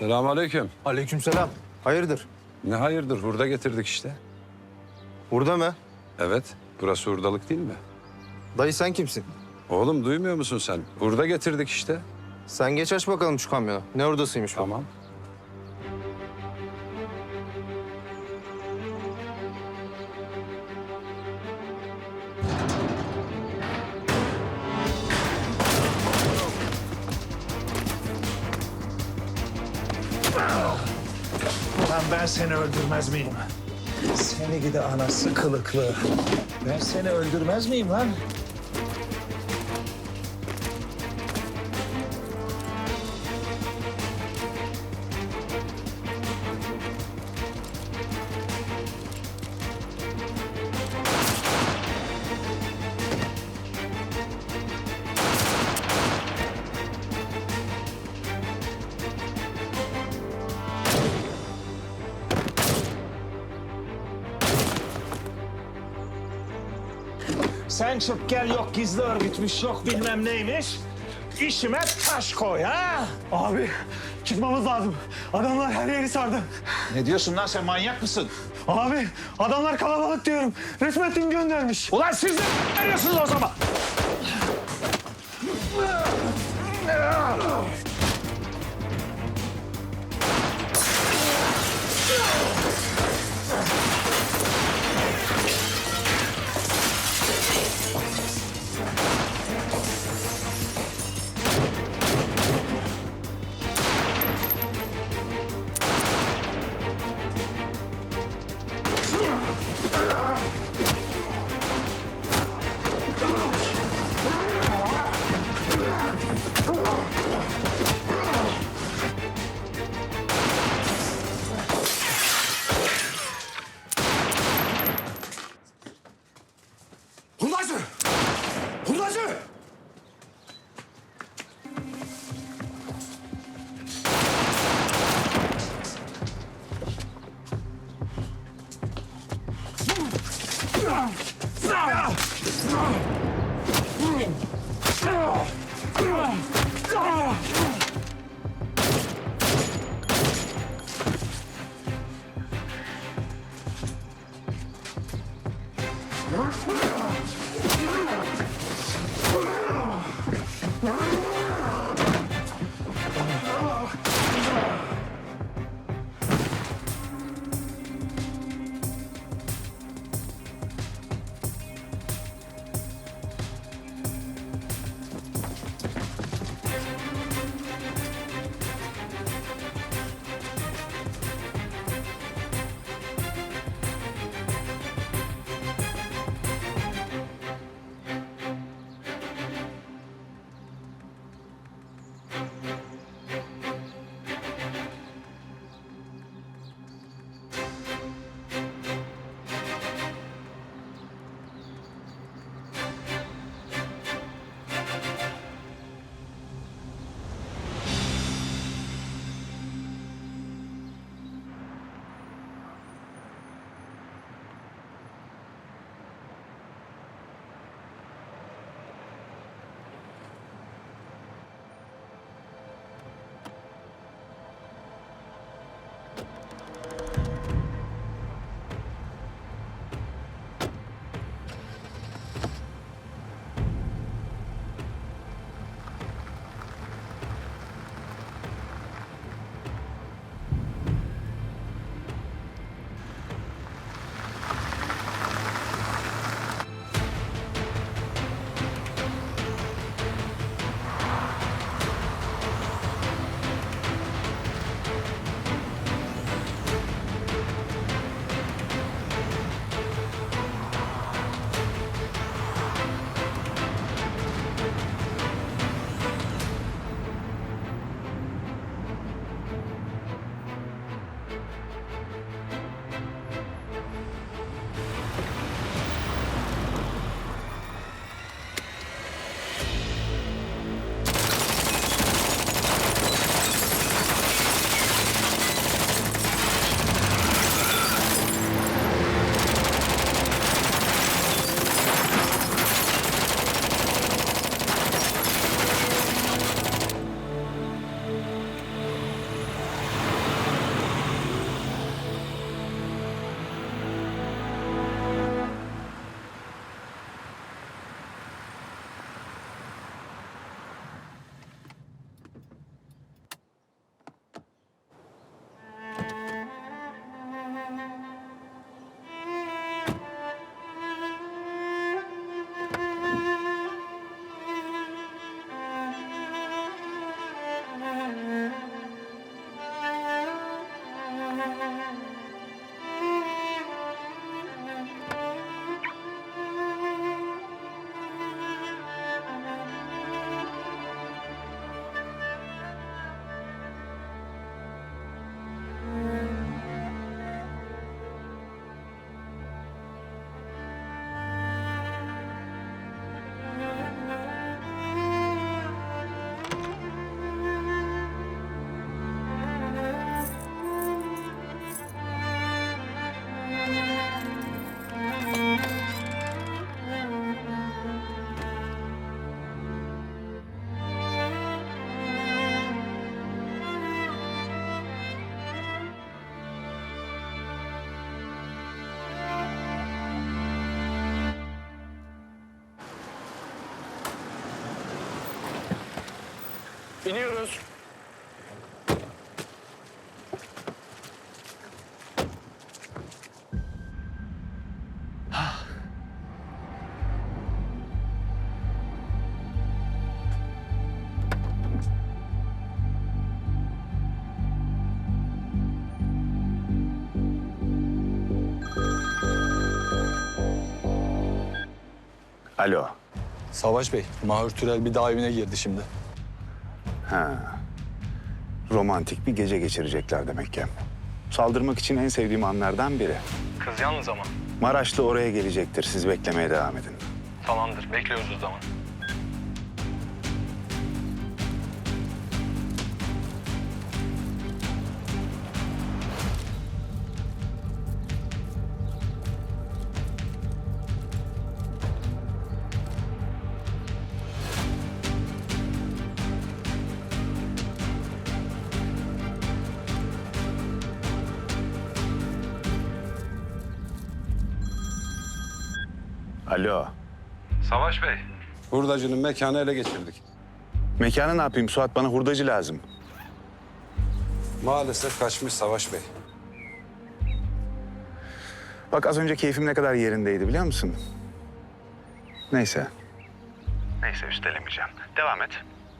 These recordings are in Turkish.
Selamünaleyküm. Aleykümselam. Hayırdır? Ne hayırdır hurda getirdik işte. Burada mı? Evet burası hurdalık değil mi? Dayı sen kimsin? Oğlum duymuyor musun sen? Hurda getirdik işte. Sen geç aç bakalım şu kamyonu. Ne oradasıymış bu? Tamam. Ben seni öldürmez miyim? Seni gidi anası kılıklı. Ben seni öldürmez miyim lan? Sen çık gel yok gizli örgütmüş yok bilmem neymiş. İşime taş koy ha. Abi çıkmamız lazım. Adamlar her yeri sardı. Ne diyorsun lan sen manyak mısın? Abi adamlar kalabalık diyorum. Resmen tim göndermiş. Ulan siz veriyorsunuz o zaman? You're a İniyoruz. Alo. Savaş Bey, Mahur Türel bir daha evine girdi şimdi. Ha. Romantik bir gece geçirecekler demek ki. Saldırmak için en sevdiğim anlardan biri. Kız yalnız ama. Maraşlı oraya gelecektir. Siz beklemeye devam edin. Tamamdır, bekliyoruz o zaman. Alo. Savaş Bey. Hurdacının mekanı ele geçirdik. Mekanı ne yapayım Suat? Bana hurdacı lazım. Maalesef kaçmış Savaş Bey. Bak az önce keyfim ne kadar yerindeydi biliyor musun? Neyse. Neyse üstelemeyeceğim. Devam et.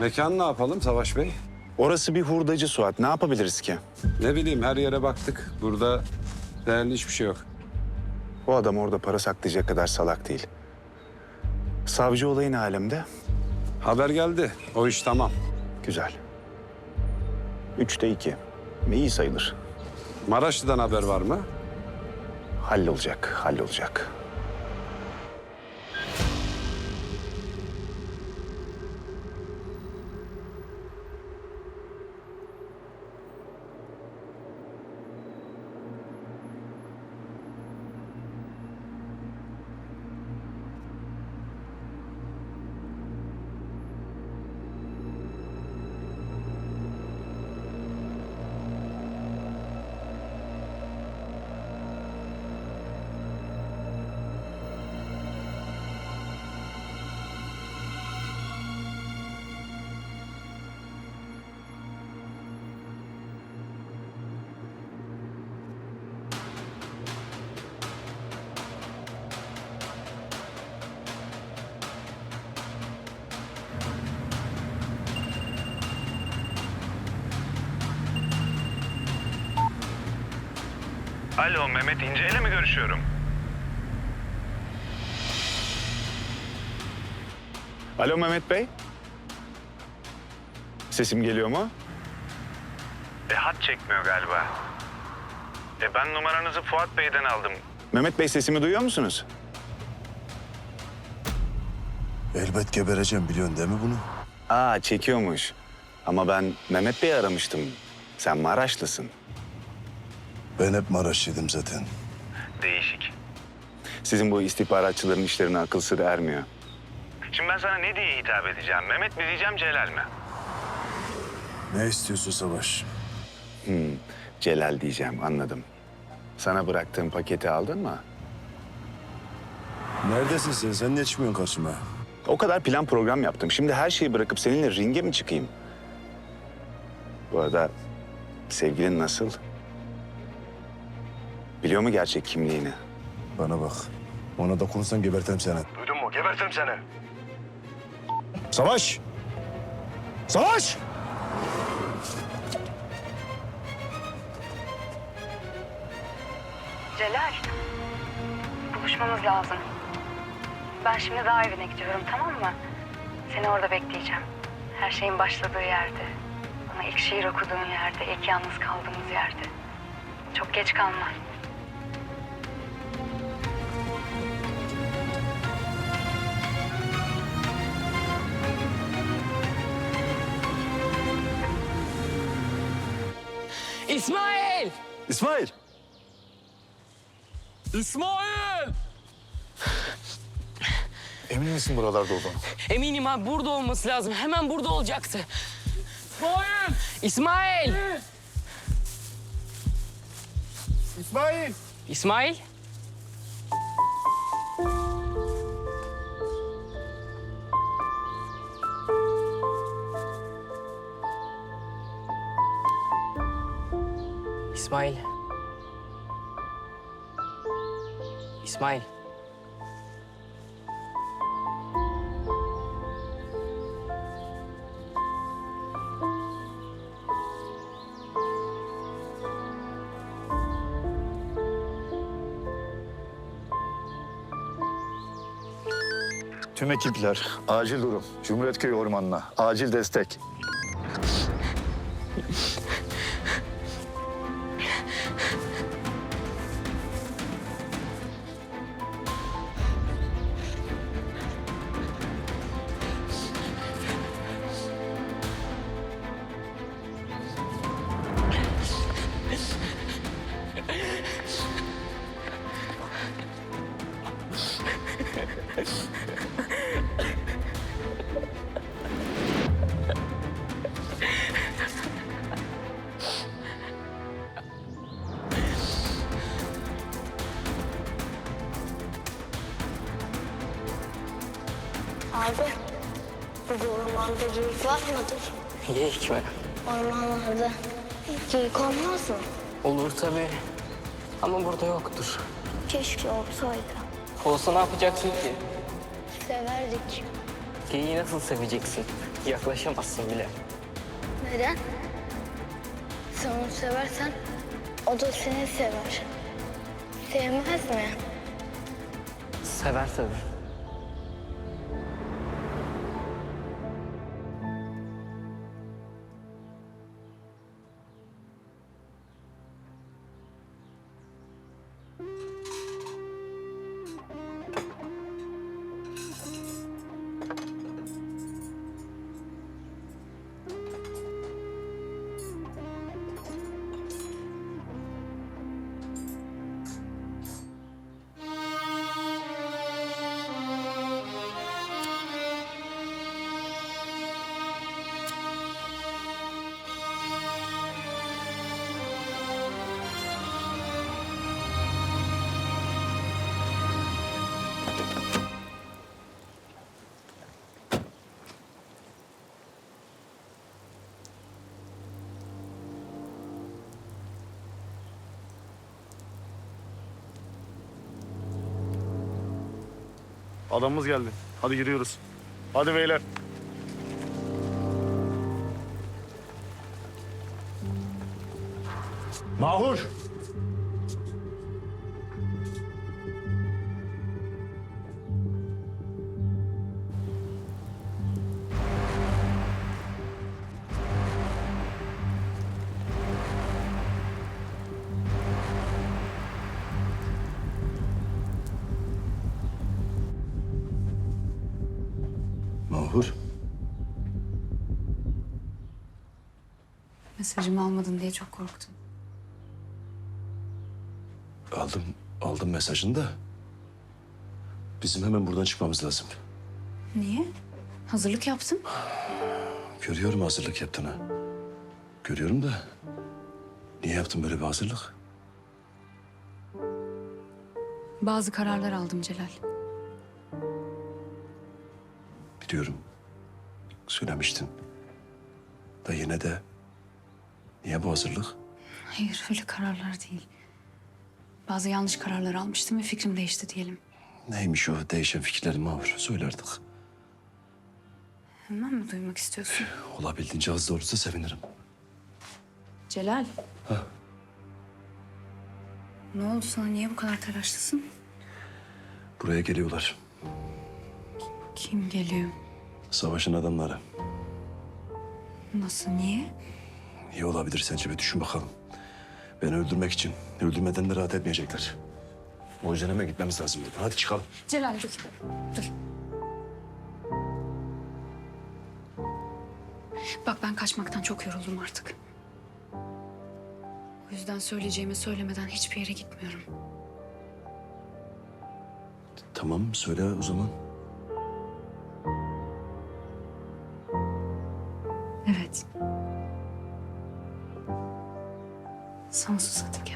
Mekan ne yapalım Savaş Bey? Orası bir hurdacı Suat. Ne yapabiliriz ki? Ne bileyim her yere baktık. Burada değerli hiçbir şey yok. O adam orada para saklayacak kadar salak değil. Savcı olayın alemde. Haber geldi. O iş tamam. Güzel. Üçte iki. İyi sayılır. Maraşlı'dan haber var mı? Hallolacak, hallolacak. Alo Mehmet İnce ile mi görüşüyorum? Alo Mehmet Bey. Sesim geliyor mu? E hat çekmiyor galiba. E ben numaranızı Fuat Bey'den aldım. Mehmet Bey sesimi duyuyor musunuz? Elbet gebereceğim biliyorsun değil mi bunu? Aa çekiyormuş. Ama ben Mehmet Bey'i aramıştım. Sen Maraşlısın. Ben hep Maraşlıydım zaten. Değişik. Sizin bu istihbaratçıların işlerine akıl sır ermiyor. Şimdi ben sana ne diye hitap edeceğim? Mehmet mi diyeceğim Celal mi? Ne istiyorsun Savaş? Celal diyeceğim anladım. Sana bıraktığım paketi aldın mı? Neredesin sen? Sen niye çıkmıyorsun karşıma? O kadar plan program yaptım. Şimdi her şeyi bırakıp seninle ringe mi çıkayım? Bu arada sevgilin nasıl? Biliyor mu gerçek kimliğini? Bana bak. Ona dokunursan gebertem seni. Duydun mu? Gebertem seni. Savaş! Savaş! Celal, buluşmamız lazım. Ben şimdi daha evine gidiyorum, tamam mı? Seni orada bekleyeceğim. Her şeyin başladığı yerde. Bana ilk şiir okuduğun yerde, ilk yalnız kaldığımız yerde. Çok geç kalma. İsmail! İsmail! İsmail! Emin misin buralarda olduğunu? Eminim abi burada olması lazım. Hemen burada olacaktı. İsmail! İsmail! İsmail! İsmail? İsmail. İsmail. Tüm ekipler, acil durum. Cumhuriyetköy Ormanı'na, acil destek. Ormanda geyik var mıdır? Geyik mi? Ormanlarda geyik olmaz mı? Olur tabii. Ama burada yoktur. Keşke olsaydı. Olsa ne yapacaksın ki? Severdik. Geyiği nasıl seveceksin? Yaklaşamazsın bile. Neden? Sen onu seversen o da seni sever. Sevmez mi? Sever tabii. Adamımız geldi. Hadi giriyoruz. Hadi beyler. Mahur! Mesajımı almadın diye çok korktum. Aldım, aldım mesajını da. Bizim hemen buradan çıkmamız lazım. Niye? Hazırlık yaptım. Görüyorum hazırlık yaptığını. Görüyorum da niye yaptın böyle bir hazırlık? Bazı kararlar aldım Celal. Biliyorum. Söylemiştin. Da yine de niye bu hazırlık? Hayır öyle kararlar değil. Bazı yanlış kararlar almıştım ve fikrim değişti diyelim. Neymiş o değişen fikirlerin Mahur? Söyle artık. Hemen mi duymak istiyorsun? Olabildiğince az doğrusu sevinirim. Celal. Ne oldu sana? Niye bu kadar telaşlısın? Buraya geliyorlar. Kim geliyor? Savaşın adamları. Nasıl? Niye? İyi olabilir sence bir düşün bakalım. Beni öldürmek için. Öldürmeden de rahat etmeyecekler. O yüzden hemen gitmemiz lazım buradan. Hadi çıkalım. Celal dur. Dur. Bak ben kaçmaktan çok yoruldum artık. O yüzden söyleyeceğimi söylemeden hiçbir yere gitmiyorum. Tamam söyle o zaman. Sonsuza dek